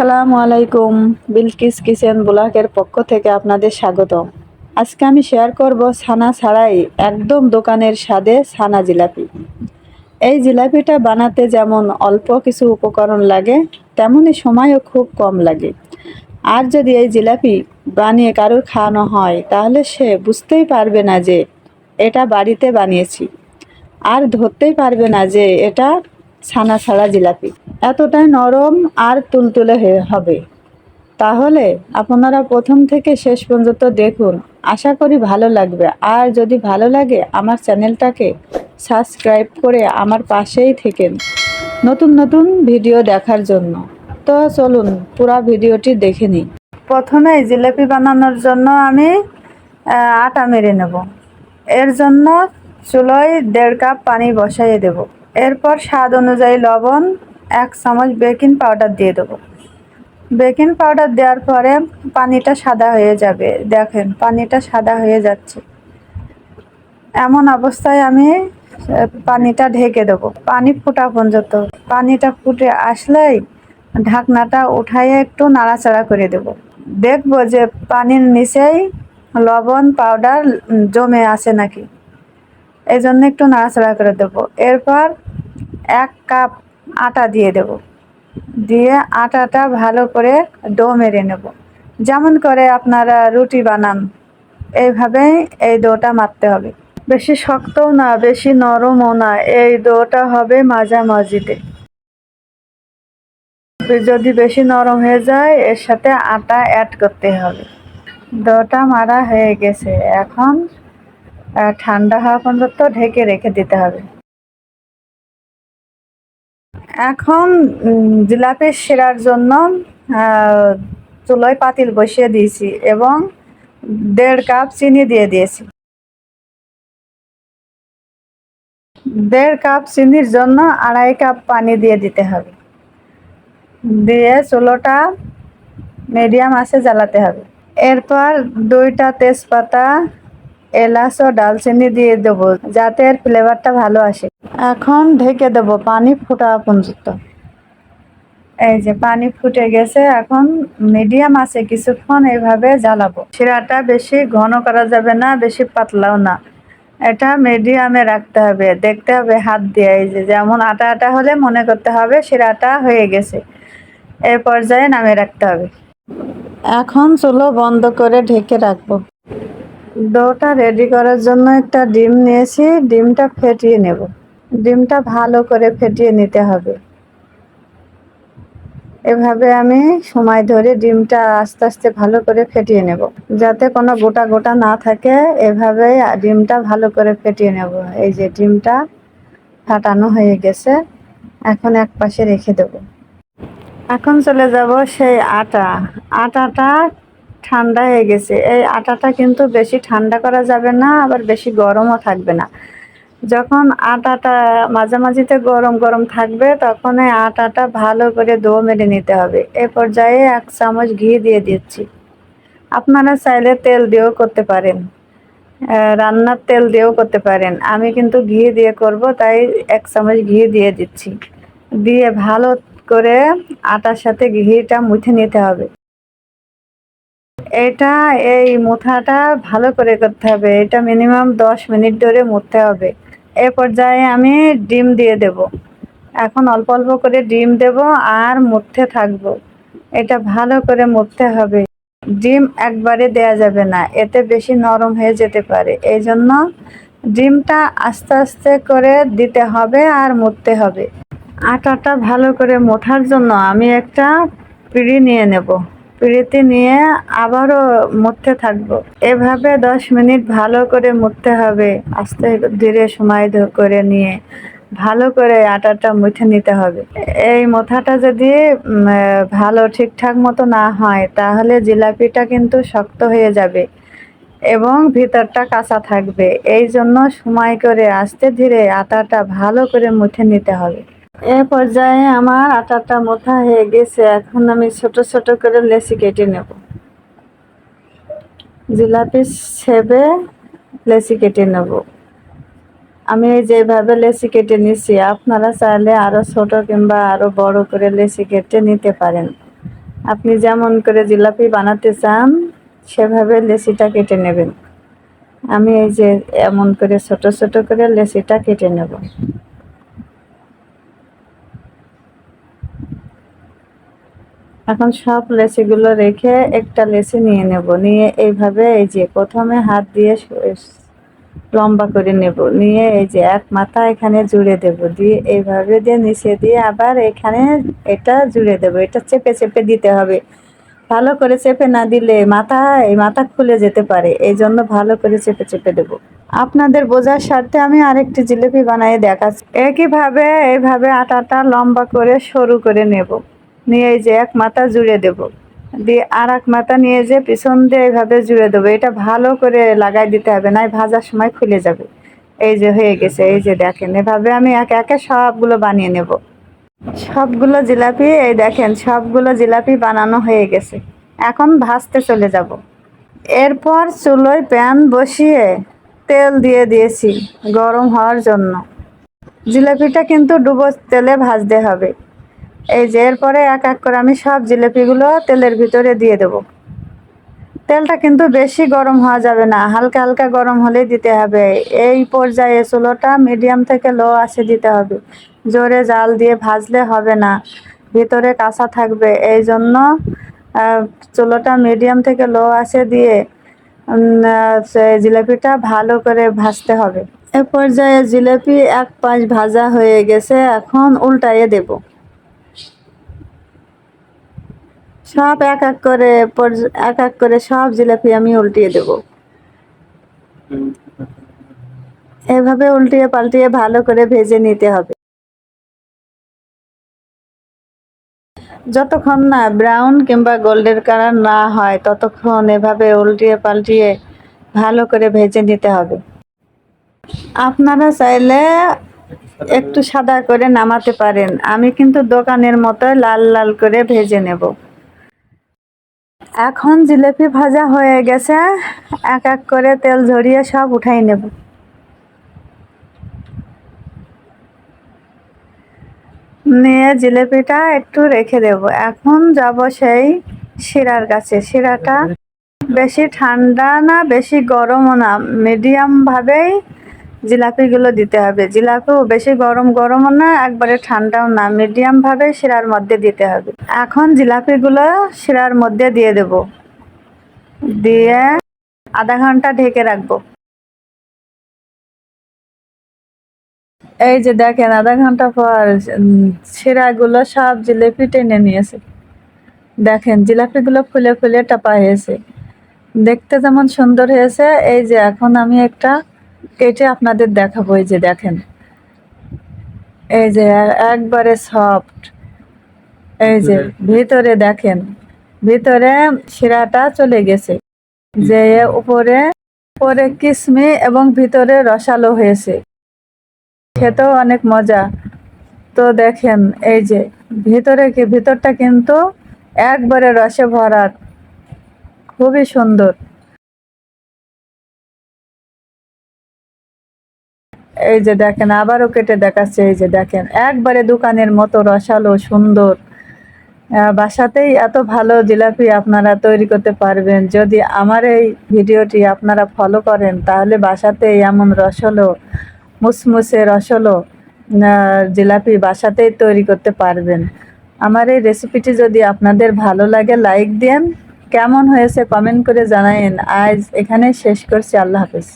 সালামু আলাইকুম, বিলকিস কিচেন ব্লকের পক্ষ থেকে আপনাদের স্বাগত আজকে আমি শেয়ার করব ছানা ছাড়াই একদম দোকানের স্বাদে ছানা জিলাপি। এই জিলাপিটা বানাতে যেমন অল্প কিছু উপকরণ লাগে, তেমনই সময়ও খুব কম লাগে। আর যদি এই জিলাপি বানিয়ে কারোর খাওয়ানো হয়, তাহলে সে বুঝতেই পারবে না যে এটা বাড়িতে বানিয়েছি। আর ধরতেই পারবে না যে এটা ছানা ছাড়া জিলাপি। এতটাই নরম আর তুলতুলে হবে। তাহলে আপনারা প্রথম থেকে শেষ পর্যন্ত দেখুন। আশা করি ভালো লাগবে। আর যদি ভালো লাগে, আমার চ্যানেলটাকে সাবস্ক্রাইব করে আমার পাশেই থেকেন নতুন নতুন ভিডিও দেখার জন্য। তো চলুন পুরো ভিডিওটি দেখে নিই। প্রথমে জিলাপি বানানোর জন্য আমি আটা মেরে নেব। এর জন্য চুলোয় দেড় কাপ পানি বসাইয়ে দেব। এরপর স্বাদ অনুযায়ী লবণ, এক চামচ বেকিং পাউডার দিয়ে দেবো। বেকিং পাউডার দেওয়ার পরে পানিটা সাদা হয়ে যাবে। দেখেন, পানিটা সাদা হয়ে যাচ্ছে। এমন অবস্থায় আমি পানিটা ঢেকে দেবো। পানি ফোটা পর্যন্ত। পানিটা ফুটে আসলেই ঢাকনাটা উঠাইয়ে একটু নাড়াচাড়া করে দেব। দেখব যে পানির নিচেই লবণ পাউডার জমে আছে নাকি। এই জন্য একটু নাড়াচাড়া করে দেবো। এরপর এক কাপ আটা দিয়ে দেব। দিয়ে আটাটা ভালো করে ডো মেরে নেব। যেমন করে আপনারা রুটি বানান এইভাবেই এই ডোটা মারতে হবে। বেশি শক্তও না, বেশি নরমও না, এই ডোটা হবে মাঝামাঝিতে। যদি বেশি নরম হয়ে যায়, এর সাথে আটা অ্যাড করতে হবে। ডোটা মারা হয়ে গেছে। এখন ঠান্ডা হওয়া পর্যন্ত ঢেকে রেখে দিতে হবে। এখন জিলাপি সেরার জন্য চুলোয় পাতিল বসিয়ে দিয়েছি এবং দেড় কাপ চিনি দিয়ে দিয়েছি। দেড় কাপ চিনির জন্য আড়াই কাপ পানি দিয়ে দিতে হবে। দিয়ে চুলোটা মিডিয়াম আছে জ্বালাতে হবে। এরপর দুইটা তেজপাতা এলাচ ও ডালচিনি দিয়ে দেবো, যাতে এর ফ্লেভারটা ভালো আসে। এখন ঢেকে দেবো পানি ফোটা পর্যন্ত। এই যে পানি ফুটে গেছে, এখন মিডিয়াম আছে, কিছুক্ষণ এইভাবে জ্বালাবো। শিরাটা বেশি ঘন করা যাবে না, বেশি পাতলাও না। এটা মিডিয়ামে রাখতে হবে, দেখতে হবে হাত দিয়ে। এই যে যেমন আটা আটা হলে মনে করতে হবে শিরাটা হয়ে গেছে। এ পর্যায়ে নামে রাখতে হবে। এখন চুলো বন্ধ করে ঢেকে রাখব। ডোটা রেডি করার জন্য একটা ডিম নিয়েছি, ডিমটা ফেটিয়ে নেব। ডিমটা ভালো করে ফেটিয়ে নিতে হবে। এভাবে আমি সময় ধরে ডিমটা আস্তে আস্তে ভালো করে ফেটিয়ে নেব। যাতে কোনো গোটা গোটা না থাকে, এভাবে ডিমটা ভালো করে ফেটিয়ে নেব। এই যে ডিমটা ফাটানো হয়ে গেছে, এখন এক পাশে রেখে দেব। এখন চলে যাব সেই আটা। আটাটা ঠান্ডা হয়ে গেছে। এই আটাটা কিন্তু বেশি ঠান্ডা করা যাবে না, আবার বেশি গরমও থাকবে না। যখন আটাটা মাঝামাঝিতে গরম গরম থাকবে, তখন এই আটাটা ভালো করে দো মেরে নিতে হবে। এ পর্যায়ে এক চামচ ঘি দিয়ে দিচ্ছি। আপনারা চাইলে তেল দিয়েও করতে পারেন। রান্নার তেল দিয়েও করতে পারেন। আমি কিন্তু ঘি দিয়ে করব, তাই এক চামচ ঘি দিয়ে দিচ্ছি। দিয়ে ভালো করে আটার সাথে ঘিটা মুথে নিতে হবে। এটা এই মুথাটা ভালো করে করতে হবে। এটা মিনিমাম দশ মিনিট ধরে মুছতে হবে। এ পর্যায়ে আমি ডিম দিয়ে দেব। এখন অল্প অল্প করে ডিম দেব আর মুথতে থাকব। এটা ভালো করে মুথতে হবে। ডিম একবারে দেয়া যাবে না। এতে বেশি নরম হয়ে যেতে পারে। এই জন্য ডিমটা আস্তে আস্তে করে দিতে হবে আর মুছতে হবে। আটাটা ভালো করে মোথার জন্য আমি একটা পিড়ি নিয়ে নেব। পিঁড়িতে নিয়ে আবারও মুছতে থাকব। এভাবে দশ মিনিট ভালো করে মুছতে হবে, আস্তে ধীরে সময় করে নিয়ে ভালো করে আটাটা মুছে নিতে হবে। এই মোথাটা যদি ভালো ঠিকঠাক মতো না হয়, তাহলে জিলাপিটা কিন্তু শক্ত হয়ে যাবে এবং ভিতরটা কাঁচা থাকবে। এই জন্য সময় করে আস্তে ধীরে আটাটা ভালো করে মুছে নিতে হবে। এ পর্যায়ে আমার আটাটা মোথা হয়ে গেছে, এখন আমি ছোট ছোট করে লেচি কেটে নেব। জিলাপি সেবে লেচি কেটে নেব। আমি যেভাবে লেচি কেটে নিছি, আপনারা চাইলে আরও ছোট কিংবা আরও বড় করে লেচি কেটে নিতে পারেন। আপনি যেমন করে জিলাপি বানাতে চান, সেভাবে লেচিটা কেটে নেবেন। আমি এই যে এমন করে ছোট ছোট করে লেচিটা কেটে নেব। এখন সব লেচিগুলো রেখে একটা লেচি নিয়ে নেব। নিয়ে এইভাবে এই যে প্রথমে হাত দিয়ে লম্বা করে নেব। নিয়ে এই যে এক মাথা এখানে জুড়ে দেব। দিয়ে এইভাবে দিয়ে নিচে দিয়ে আবার এখানে এটা জুড়ে দেব। এটা চেপে চেপে দিতে হবে। ভালো করে চেপে না দিলে মাথা, এই মাথা খুলে যেতে পারে। এই জন্য ভালো করে চেপে চেপে দেব। আপনাদের বোঝার স্বার্থে আমি আরেকটি জিলিপি বানিয়ে দেখাচ্ছি। একইভাবে এইভাবে আটাটা লম্বা করে সরু করে নেব। নিয়ে এই যে এক মাথা জুড়ে দেব। দিয়ে আর এক মাথা নিয়ে যে পিছন দিয়ে এইভাবে জুড়ে দেবো। এটা ভালো করে লাগাই দিতে হবে, নাই ভাজার সময় খুলে যাবে। এই যে হয়ে গেছে, এই যে দেখেন, এভাবে আমি একে একে সবগুলো বানিয়ে নেব। সবগুলো জিলাপি, এই দেখেন, সবগুলো জিলাপি বানানো হয়ে গেছে। এখন ভাজতে চলে যাব। এরপর চুলোয় প্যান বসিয়ে তেল দিয়ে দিয়েছি গরম হওয়ার জন্য। জিলাপিটা কিন্তু ডুবো তেলে ভাজতে হবে। এই যে এরপরে এক এক করে আমি সব জিলাপিগুলো তেলের ভিতরে দিয়ে দেব। তেলটা কিন্তু বেশি গরম হওয়া যাবে না, হালকা হালকা গরম হলেই দিতে হবে। এই পর্যায়ে চুলোটা মিডিয়াম থেকে লো আসে দিতে হবে। জোরে জাল দিয়ে ভাজলে হবে না, ভিতরে কাঁচা থাকবে। এই জন্য চুলোটা মিডিয়াম থেকে লো আসে দিয়ে জিলাপিটা ভালো করে ভাজতে হবে। এ পর্যায়ে জিলাপি এক পাশ ভাজা হয়ে গেছে, এখন উল্টাইয়ে দেবো। সব এক এক করে এক এক করে সব জিলাপি আমি উল্টিয়ে দেব। এভাবে উল্টিয়ে পাল্টিয়ে ভালো করে ভেজে নিতে হবে। যতক্ষণ না ব্রাউন কিংবা গোল্ডের কালার না হয়, ততক্ষণ এভাবে উল্টিয়ে পাল্টিয়ে ভালো করে ভেজে নিতে হবে। আপনারা চাইলে একটু সাদা করে নামাতে পারেন। আমি কিন্তু দোকানের মতো লাল লাল করে ভেজে নেব। এখন জিলিপি ভাজা হয়ে গেছে। এক এক করে তেল ঝরিয়ে সব উঠাই নেব। নিয়ে জিলিপিটা একটু রেখে দেব। এখন যাব সেই শিরার কাছে শিরাটা বেশি ঠান্ডা না, বেশি গরমও না। মিডিয়াম ভাবেই জিলাপিগুলো দিতে হবে। জিলাপিও বেশি গরম গরমও না, একবারে ঠান্ডাও না মিডিয়াম ভাবে শিরার মধ্যে দিতে হবে। এখন জিলাপিগুলো শিরার মধ্যে দিয়ে দেব। দিয়ে আধা ঘণ্টা ঢেকে রাখব। এই যে দেখেন, আধা ঘণ্টা পর শিরাগুলো সব জিলিপি টেনে নিয়েছে। দেখেন জিলাপিগুলো ফুলে ফুলে টাপা হয়েছে। দেখতে যেমন সুন্দর হয়েছে, এই যে এখন আমি একটা কেটে আপনাদের দেখাবো এই যে দেখেন। এই যে একবারে সফট এই যে ভিতরে দেখেন ভিতরে শিরাটা চলে গেছে। যে উপরে উপরে কিসমি এবং ভিতরে রসালো হয়েছে। খেতেও অনেক মজা। তো দেখেন এই যে ভিতরে কি ভিতরটা কিন্তু একবারে রসে ভরা খুবই সুন্দর। এই যে দেখেন, আবারও কেটে দেখাচ্ছে, এই যে দেখেন, একবারে দোকানের মতো রসালো, সুন্দর। বাসাতেই এত ভালো জিলাপি আপনারা তৈরি করতে পারবেন। যদি আমার এই ভিডিওটি আপনারা ফলো করেন, তাহলে বাসাতেই এমন রসালো, মুসমুসে রসালো জিলাপি বাসাতেই তৈরি করতে পারবেন। আমার এই রেসিপিটি যদি আপনাদের ভালো লাগে লাইক দেন। কেমন হয়েছে কমেন্ট করে জানায়েন। আজ এখানে শেষ করছি। আল্লাহ হাফেজ।